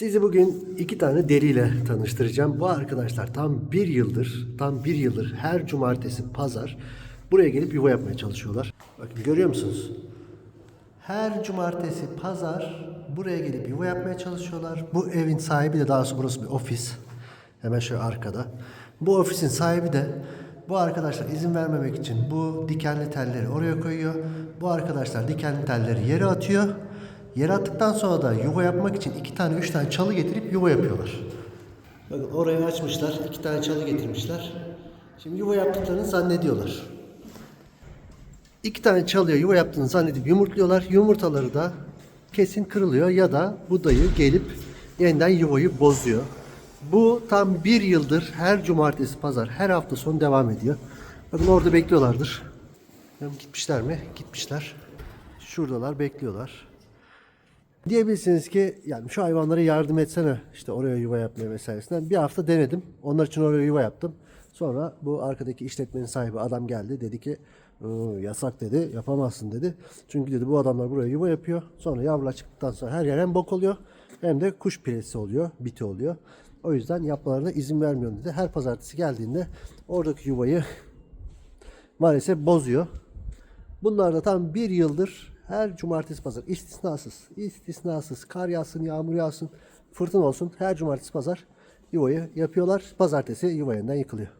Sizi bugün iki tane deriyle tanıştıracağım. Bu arkadaşlar tam bir yıldır, tam bir yıldır her cumartesi, pazar buraya gelip yuva yapmaya çalışıyorlar. Bakın görüyor musunuz? Her cumartesi, pazar buraya gelip yuva yapmaya çalışıyorlar. Bu evin sahibi de daha doğrusu burası bir ofis. Hemen şöyle arkada. Bu ofisin sahibi de bu arkadaşlar izin vermemek için bu dikenli telleri oraya koyuyor. Bu arkadaşlar dikenli telleri yere atıyor. Yere attıktan sonra da yuva yapmak için iki tane üç tane çalı getirip yuva yapıyorlar. Bakın orayı açmışlar. iki tane çalı getirmişler. Şimdi yuva yaptıklarını zannediyorlar. İki tane çalıya yuva yaptığını zannedip yumurtluyorlar. Yumurtaları da kesin kırılıyor ya da bu dayı gelip yeniden yuvayı bozuyor. Bu tam bir yıldır her cumartesi, pazar, her hafta sonu devam ediyor. Bakın orada bekliyorlardır. Gitmişler mi? Gitmişler. Şuradalar bekliyorlar. Diyebilirsiniz ki yani şu hayvanlara yardım etsene işte oraya yuva yapmaya vesairesinden. Bir hafta denedim. Onlar için oraya yuva yaptım. Sonra bu arkadaki işletmenin sahibi adam geldi. Dedi ki "Iı, yasak dedi yapamazsın dedi. Çünkü dedi bu adamlar buraya yuva yapıyor. Sonra yavrular çıktıktan sonra her yer hem bok oluyor hem de kuş piresi oluyor, biti oluyor. O yüzden yapmalarına izin vermiyorum dedi. Her pazartesi geldiğinde oradaki yuvayı maalesef bozuyor. Bunlar da tam bir yıldır her cumartesi pazar istisnasız, istisnasız kar yağsın, yağmur yağsın, fırtına olsun her cumartesi pazar yuvayı yapıyorlar. Pazartesi yuva yeniden yıkılıyor.